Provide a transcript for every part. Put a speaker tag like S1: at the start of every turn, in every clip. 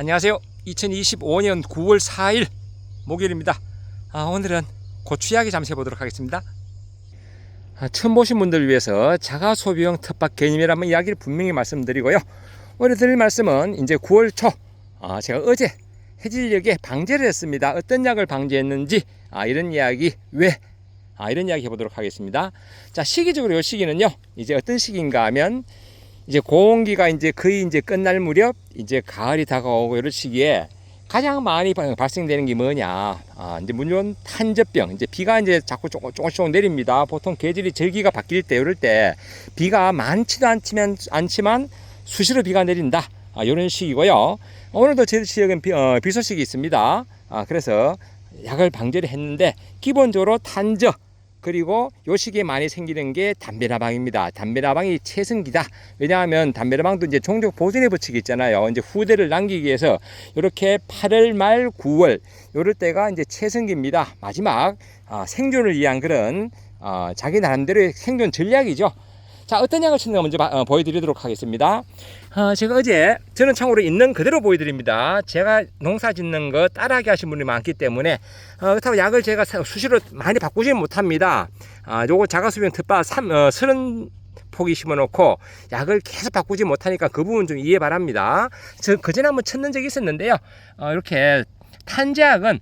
S1: 안녕하세요. 2025년 9월 4일 목요일입니다. 아, 오늘은 고추 이야기 잠시 해보도록 하겠습니다. 아, 처음 보신 분들을 위해서 자가 소비용 텃밭 개념이라는 이야기를 분명히 말씀드리고요. 오늘 드릴 말씀은 이제 9월 초 아, 제가 어제 해질녘에 방제를 했습니다. 어떤 약을 방제했는지 아, 이런 이야기 왜 아, 이런 이야기 해보도록 하겠습니다. 자 시기적으로 이 시기는요 이제 어떤 시기인가 하면 이제 고온기가 이제 거의 이제 끝날 무렵 이제 가을이 다가오고 이런 시기에 가장 많이 바- 발생되는 게 뭐냐? 아, 이제 물론 탄저병. 이제 비가 이제 자꾸 조금 조금씩 조금 내립니다. 보통 계절이 절기가 바뀔 때 이럴 때 비가 많지도 않지만 않지만 수시로 비가 내린다. 아, 이런 시기고요. 오늘도 제 지역은 비, 어, 비 소식이 있습니다. 아, 그래서 약을 방제를 했는데 기본적으로 탄저 그리고 요 시기에 많이 생기는 게 담배나방입니다. 담배나방이 최승기다. 왜냐하면 담배나방도 이제 종족 보존에 붙이기 있잖아요. 이제 후대를 남기기 위해서 이렇게 8월 말 9월 요럴 때가 이제 최승기입니다. 마지막 아, 생존을 위한 그런 어, 자기 나름대로의 생존 전략이죠. 자 어떤 약을 치는가 먼저 봐- 어, 보여드리도록 하겠습니다. 어, 제가 어제 저는 참고로 있는 그대로 보여드립니다. 제가 농사 짓는 거 따라하게 하신 분이 많기 때문에 어, 그렇다고 약을 제가 사- 수시로 많이 바꾸지는 못합니다. 아, 요거 텃밭 3, 어, 30 포기 심어놓고 약을 계속 바꾸지 못하니까 그 부분 좀 이해 바랍니다. 저 그전에 한번 쳤는 적이 있었는데요. 어, 이렇게 탄제약은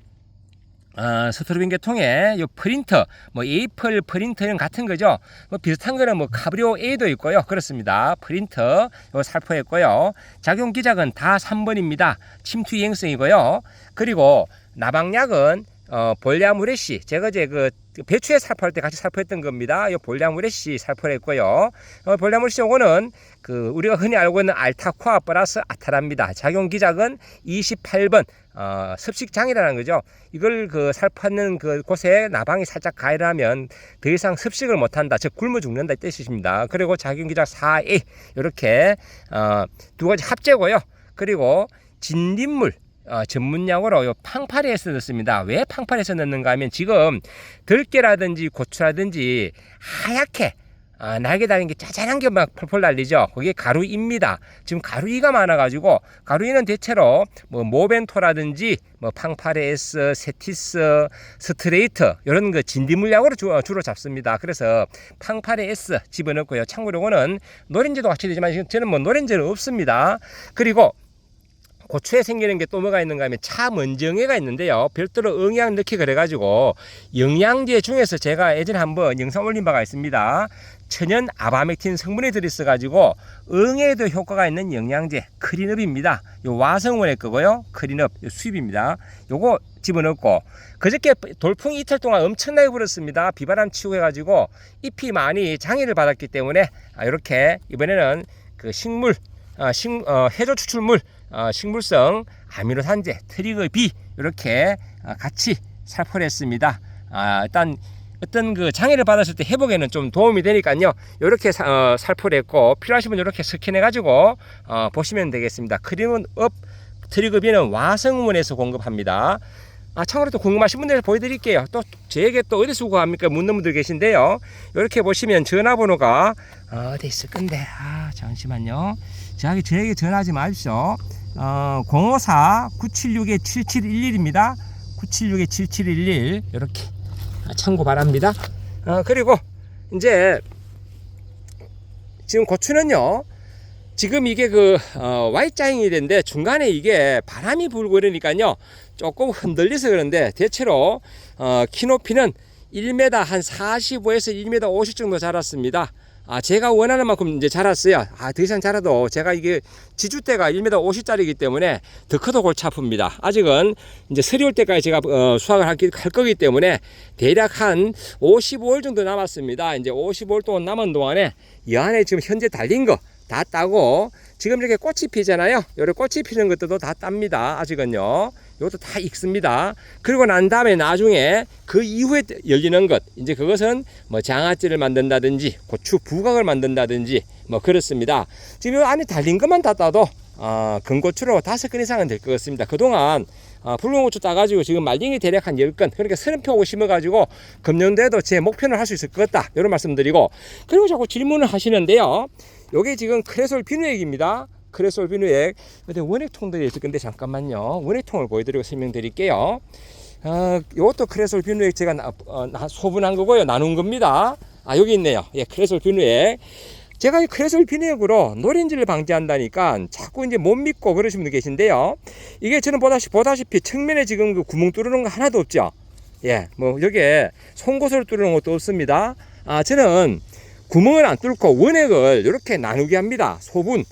S1: 어, 스트로빈 계통의 요 프린터, 뭐 에이플 프린터는 같은 거죠. 뭐 비슷한 거는 뭐 카브리오 A도 있고요. 그렇습니다. 프린터 요 살포했고요. 작용 기작은 다 3번입니다. 침투 이행성이고요. 그리고 나방약은 어, 볼리아무레시 제가 이제 그 배추에 살포할 때 같이 살포했던 겁니다. 이 볼리아무레시 살포를 했고요. 어, 볼리아무레시 요거는 그 우리가 흔히 알고 있는 알타코아 플러스 아타라입니다. 작용 기작은 28번 어, 습식 장애라는 거죠. 이걸 그 살포하는 그 곳에 나방이 살짝 가해하면 더 이상 습식을 못한다. 즉 굶어 죽는다 이 뜻이십니다. 그리고 작용 기작 4A 이렇게 어, 두 가지 합제고요. 그리고 진딧물 어, 전문용어로 요 팡파리에서 넣습니다. 왜 팡파리에서 넣는가 하면 지금 들깨라든지 고추라든지 하얗게 아, 날개 달린 게 짜잘한 게 막 펄펄 날리죠. 그게 가루입니다. 지금 가루이가 많아가지고 가루이는 대체로 뭐 모벤토라든지 뭐 팡파레스, 세티스, 스트레이트 이런 거 진디물약으로 주, 주로 잡습니다. 그래서 팡파레스 집어넣고요. 참고로 이거는 노렌제도 같이 되지만 저는 뭐 노렌제는 없습니다. 그리고 고추에 생기는 게 또 뭐가 있는가 하면 차 먼정해가 있는데요. 별도로 응양 넣기 그래가지고 영양제 중에서 제가 예전에 한번 영상 올린 바가 있습니다. 천연 아바메틴 성분이 들어있어가지고 응에도 효과가 있는 영양제 크리업입니다. 요 와성원의 거고요. 크리업 수입입니다. 요거 집어넣고 그저께 돌풍이 이틀 동안 엄청나게 불었습니다. 비바람 치고 해가지고 잎이 많이 장애를 받았기 때문에 아, 이렇게 이번에는 그 식물 어, 식, 어, 해조 추출물 어, 식물성 아미노산제 트리거 B 이렇게 어, 같이 살포를 했습니다. 아, 일단 어떤 그 장애를 받았을 때 회복에는 좀 도움이 되니까요. 이렇게 사- 어, 살포를 했고 필요하신 분 이렇게 스캔해 가지고 어, 보시면 되겠습니다. 크림은 업 트리거 B는 와성원에서 공급합니다. 아, 참고로 또 궁금하신 분들 보여드릴게요. 또 저에게 또 어디서 구합니까? 묻는 분들 계신데요. 이렇게 보시면 전화번호가 어디 있을 건데. 아, 잠시만요. 저에게, 저에게 전화하지 마십시오. 어, 054-976-7711입니다. 976-7711. 이렇게 참고 바랍니다. 어, 그리고 이제 지금 고추는요. 지금 이게 그 어, Y자형이 되는데 중간에 이게 바람이 불고 이러니까요 조금 흔들려서 그런데 대체로 어, 키 높이는 1m 한 45에서 1m 50 정도 자랐습니다. 아 제가 원하는 만큼 이제 자랐어요. 아 더 이상 자라도 제가 이게 지주대가 1m 50짜리이기 때문에 더 커도 골치 아픕니다. 아직은 이제 서리 올 때까지 제가 어, 수확을 할, 기- 할 거기 때문에 대략 한 55월 정도 남았습니다. 이제 55월 동안 남은 동안에 이 안에 지금 현재 달린 거 다 따고 지금 이렇게 꽃이 피잖아요. 요래 꽃이 피는 것들도 다 땁니다. 아직은요. 이것도 다 익습니다. 그리고 난 다음에 나중에 그 이후에 열리는 것, 이제 그것은 뭐 장아찌를 만든다든지 고추 부각을 만든다든지 뭐 그렇습니다. 지금 이 안에 달린 것만 다 따도 어, 건고추로 다섯 건 이상은 될 것 같습니다. 그동안 어, 붉은 고추 따가지고 지금 말링이 대략 한 10건, 그러니까 30평 심어가지고 금년도에도 제 목표는 할 수 있을 것 같다. 이런 말씀 드리고, 그리고 자꾸 질문을 하시는데요. 요게 지금 크레솔 비누액입니다. 크레솔 비누액. 근데 원액통들이 있을 건데 잠깐만요. 원액통을 보여드리고 설명드릴게요. 어, 이것도 크레솔 비누액 제가 나, 어, 나- 소분한 거고요. 나눈 겁니다. 아 여기 있네요. 예 크레솔 비누액 제가 이 크레솔 비누액으로 노린지를 방지한다니까 자꾸 이제 못 믿고 그러시는 분들 계신데요 이게 저는 보다시피, 보다시피 측면에 지금 그 구멍 뚫는 거 하나도 없죠 예, 뭐 여기에 송곳을 뚫는 것도 없습니다. 아, 저는 구멍을 안 뚫고 원액을 이렇게 나누게 합니다. 소분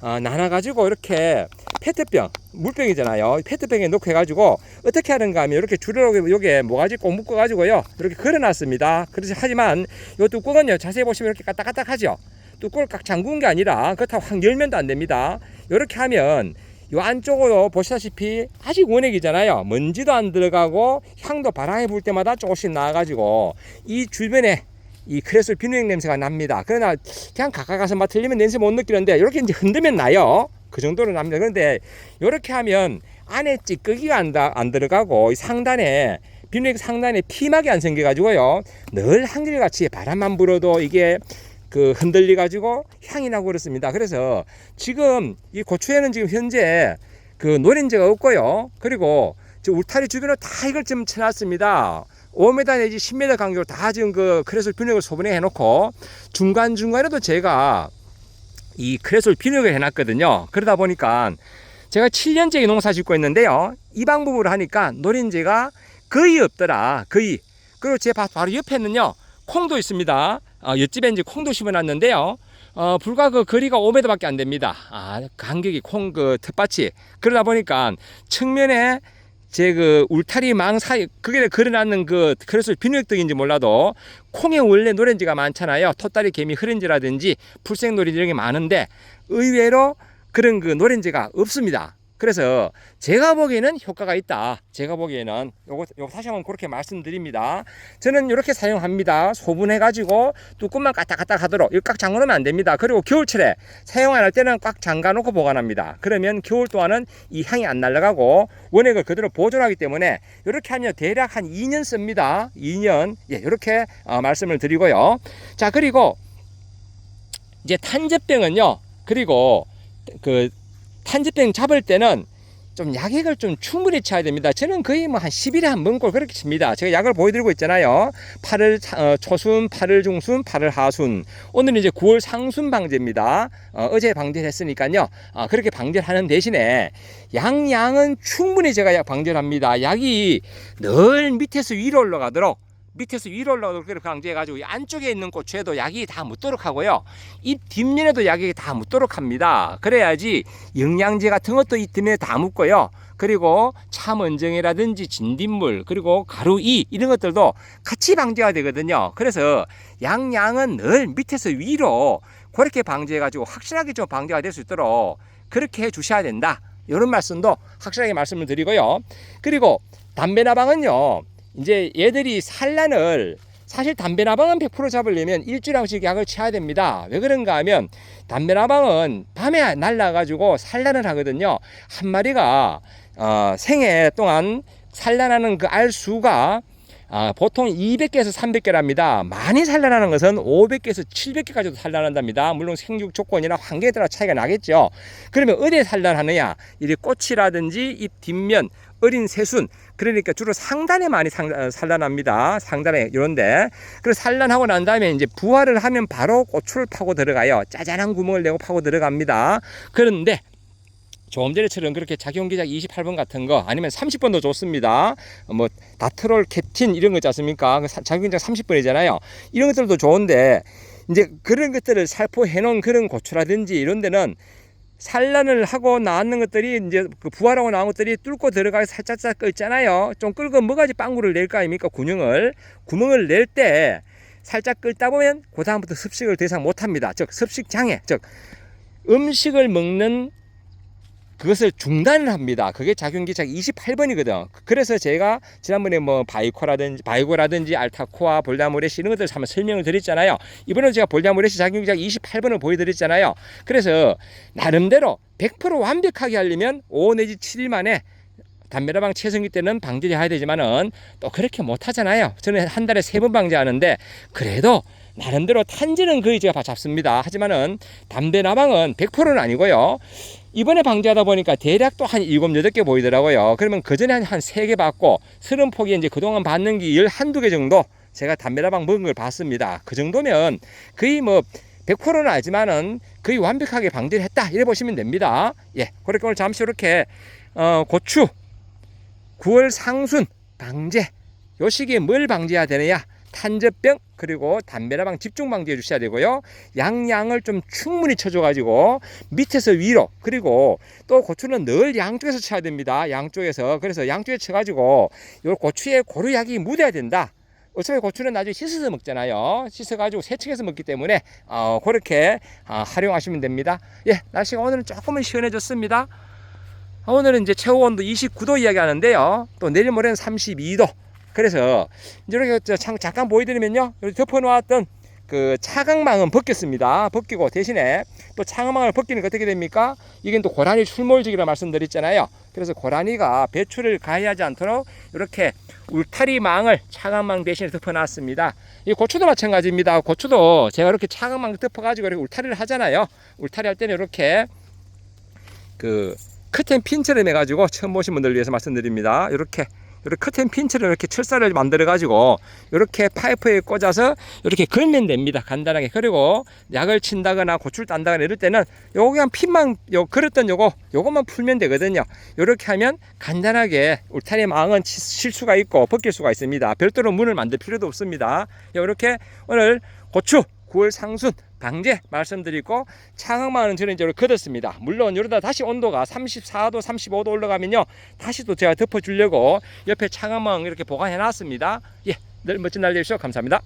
S1: 아, 나눠가지고 이렇게 페트병, 물병이잖아요. 페트병에 넣고 해가지고 어떻게 하는가 하면 이렇게 줄여놓고 여기에 모가지 꼭 묶어가지고요. 이렇게 걸어놨습니다. 그래서 하지만 이 뚜껑은요. 자세히 보시면 이렇게 까딱까딱하죠. 뚜껑을 꽉 잠근 게 아니라 그렇다고 확 열면도 안 됩니다. 이렇게 하면 요 안쪽으로 보시다시피 아직 원액이잖아요. 먼지도 안 들어가고 향도 바람이 불 때마다 조금씩 나와가지고 이 주변에 이 크레솔 비누액 냄새가 납니다. 그러나 그냥 가까이 가서 맡으려면 냄새 못 느끼는데 이렇게 이제 흔들면 나요. 그 정도로 납니다. 그런데 이렇게 하면 안에 찌꺼기가 안, 다- 안 들어가고 이 상단에 비누액 상단에 피막이 안 생겨가지고요. 늘 한결같이 바람만 불어도 이게 그 흔들리 가지고 향이 나고 그렇습니다. 그래서 지금 이 고추에는 지금 현재 그 노린재가 없고요. 그리고 저 울타리 주변으로 다 이걸 좀 쳐놨습니다. 5m 내지 10m 간격으로 다 지금 그 크레솔 비누액을 소분해 해놓고 중간 중간에도 제가 이 크레솔 비누액을 해놨거든요. 그러다 보니까 제가 7년째 이 농사 짓고 있는데요. 이 방법으로 하니까 노린재가 거의 없더라. 거의. 그리고 제 바- 바로 옆에는요. 콩도 있습니다. 어, 옆집에 이제 콩도 심어놨는데요. 어, 불과 그 거리가 5m밖에 안 됩니다. 아, 간격이 콩 그 텃밭이. 그러다 보니까 측면에 제 그 울타리 망 사이, 그게 걸어놨는 그, 그래서 비누액등인지 몰라도 콩에 원래 노렌지가 많잖아요. 톳다리 개미 흐른지라든지 풀색 노렌지 이런 게 많은데 의외로 그런 그 노렌지가 없습니다. 그래서 제가 보기에는 효과가 있다. 제가 보기에는 요거, 요거 다시 한번 그렇게 말씀드립니다. 저는 이렇게 사용합니다. 소분해가지고 뚜껑만 까딱까딱 하도록 이거 꽉 잠궈 놓으면 안 됩니다. 그리고 겨울철에 사용 안 할 때는 꽉 잠가 놓고 보관합니다. 그러면 겨울 동안은 이 향이 안 날아가고 원액을 그대로 보존하기 때문에 이렇게 하면 대략 한 2년 씁니다. 2년 예 이렇게 어, 말씀을 드리고요. 자 그리고 이제 탄저병은요. 그리고 그 탄저병 잡을 때는 좀 약액을 좀 충분히 쳐야 됩니다. 저는 거의 뭐 한 10일에 한 번 꼴 그렇게 칩니다. 제가 약을 보여드리고 있잖아요. 8월 어, 초순, 8월 중순, 8월 하순. 오늘은 이제 9월 상순 방제입니다. 어, 제 방제를 했으니까요. 어, 그렇게 방제를 하는 대신에 양양은 충분히 제가 약 방제를 합니다. 약이 늘 밑에서 위로 올라가도록 밑에서 위로 올라오도록 그렇게 방제해가지고 이 안쪽에 있는 고추에도 약이 다 묻도록 하고요. 잎 뒷면에도 약이 다 묻도록 합니다. 그래야지 영양제 같은 것도 이 뒷면에 다 묻고요. 그리고 참원정이라든지 진딧물 그리고 가루이 이런 것들도 같이 방제가 되거든요. 그래서 양양은 늘 밑에서 위로 그렇게 방제해가지고 확실하게 좀 방제가 될 수 있도록 그렇게 해 주셔야 된다. 이런 말씀도 확실하게 말씀을 드리고요. 그리고 담배나방은요. 이제 얘들이 산란을 사실 담배나방은 100% 잡으려면 일주일 한씩 약을 쳐야 됩니다. 왜 그런가 하면 담배나방은 밤에 날라가지고 산란을 하거든요. 한 마리가 어, 생애 동안 산란하는 그 알 수가 아, 보통 200개에서 300개랍니다. 많이 산란하는 것은 500개에서 700개까지도 산란한답니다. 물론 생육 조건이나 환경에 따라 차이가 나겠죠. 그러면 어디에 산란하느냐? 이 꽃이라든지 잎 뒷면, 어린 새순, 그러니까 주로 상단에 많이 상, 어, 산란합니다. 상단에 이런데. 그래서 산란하고 난 다음에 이제 부화를 하면 바로 고추를 파고 들어가요. 짜잔한 구멍을 내고 파고 들어갑니다. 그런데 조금 전에처럼 그렇게 작용기작 28번 같은 거 아니면 30번도 좋습니다. 뭐 다트롤 캡틴 이런 거 있지 않습니까? 그 사- 작용기작 30번이잖아요. 이런 것들도 좋은데 이제 그런 것들을 살포해 놓은 그런 고추라든지 이런 데는 산란을 하고 나왔는 것들이 이제 그 부활하고 나온 것들이 뚫고 들어가서 살짝살짝 끓잖아요. 좀 끓고 뭐가지 빵구를 낼 거 아닙니까? 구멍을 구멍을 낼 때 살짝 끓다 보면 그 다음부터 습식을 더 이상 못합니다. 즉 습식 장애, 즉 음식을 먹는 그것을 중단을 합니다. 그게 작용기착 28번이거든. 그래서 제가 지난번에 뭐 바이코라든지 바이고라든지 알타코아 볼다모레시 이런 것들 한번 설명을 드렸잖아요. 이번에도 제가 볼다모레시 작용기착 28번을 보여드렸잖아요. 그래서 나름대로 100% 완벽하게 하려면 5 내지 7일 만에 담배라방 채성기 때는 방제를 해야 되지만은 또 그렇게 못 하잖아요. 저는 한 달에 세 번 방제하는데 그래도 나름대로 탄지는 거의 제가 잡습니다. 하지만은 담배 나방은 100%는 아니고요. 이번에 방지하다 보니까 대략 또한 7, 8개 보이더라고요. 그러면 그 전에 한, 한 3개 받고 서른 폭이 이제 그동안 받는 게 11, 2개 정도 제가 담배 나방 먹은 걸 봤습니다. 그 정도면 거의 뭐 100%는 아니지만은 거의 완벽하게 방지를 했다. 이래 보시면 됩니다. 예. 그렇게 오늘 잠시 이렇게 어, 고추 9월 상순 방제 요 시기에 뭘 방지해야 되느냐 탄저병 그리고 담배라방 집중 방지해 주셔야 되고요 양양을 좀 충분히 쳐줘 가지고 밑에서 위로 그리고 또 고추는 늘 양쪽에서 쳐야 됩니다 양쪽에서 그래서 양쪽에 쳐 가지고 요 고추에 고루약이 묻어야 된다 어차피 고추는 나중에 씻어서 먹잖아요. 씻어가지고 세척해서 먹기 때문에 어, 그렇게 어, 활용하시면 됩니다. 예, 날씨가 오늘은 조금은 시원해졌습니다. 아, 오늘은 이제 최고 온도 29도 이야기하는데요. 또 내일 모레는 32도. 그래서 이렇게 잠깐 보여드리면요. 덮어놓았던 그 차광망은 벗겼습니다. 벗기고 대신에 또 차광망을 벗기니까 어떻게 됩니까? 이게 또 고라니 출몰직이라 말씀드렸잖아요. 그래서 고라니가 배출을 가해하지 않도록 이렇게 울타리망을 차광망 대신에 덮어놨습니다. 이 고추도 마찬가지입니다. 고추도 제가 이렇게 차광망 덮어가지고 이렇게 울타리를 하잖아요. 울타리 할 때는 이렇게 그 커튼 핀처럼 해가지고 처음 보신 분들 위해서 말씀드립니다. 이렇게 이렇게 커튼 핀처럼 이렇게 철사를 만들어 가지고 이렇게 파이프에 꽂아서 이렇게 걸면 됩니다. 간단하게 그리고 약을 친다거나 고추를 딴다거나 이럴 때는 요거 그냥 핀만 요 걸었던 요거 요것만 풀면 되거든요. 이렇게 하면 간단하게 울타리 망은 치- 칠 수가 있고 벗길 수가 있습니다. 별도로 문을 만들 필요도 없습니다. 이렇게 오늘 고추 9월 상순 방제 말씀드리고 창항만은 저는 이제 걷었습니다. 물론 이러다 다시 온도가 34도, 35도 올라가면요. 다시 또 제가 덮어주려고 옆에 창항망 이렇게 보관해 놨습니다. 예, 늘 멋진 날 되십시오. 감사합니다.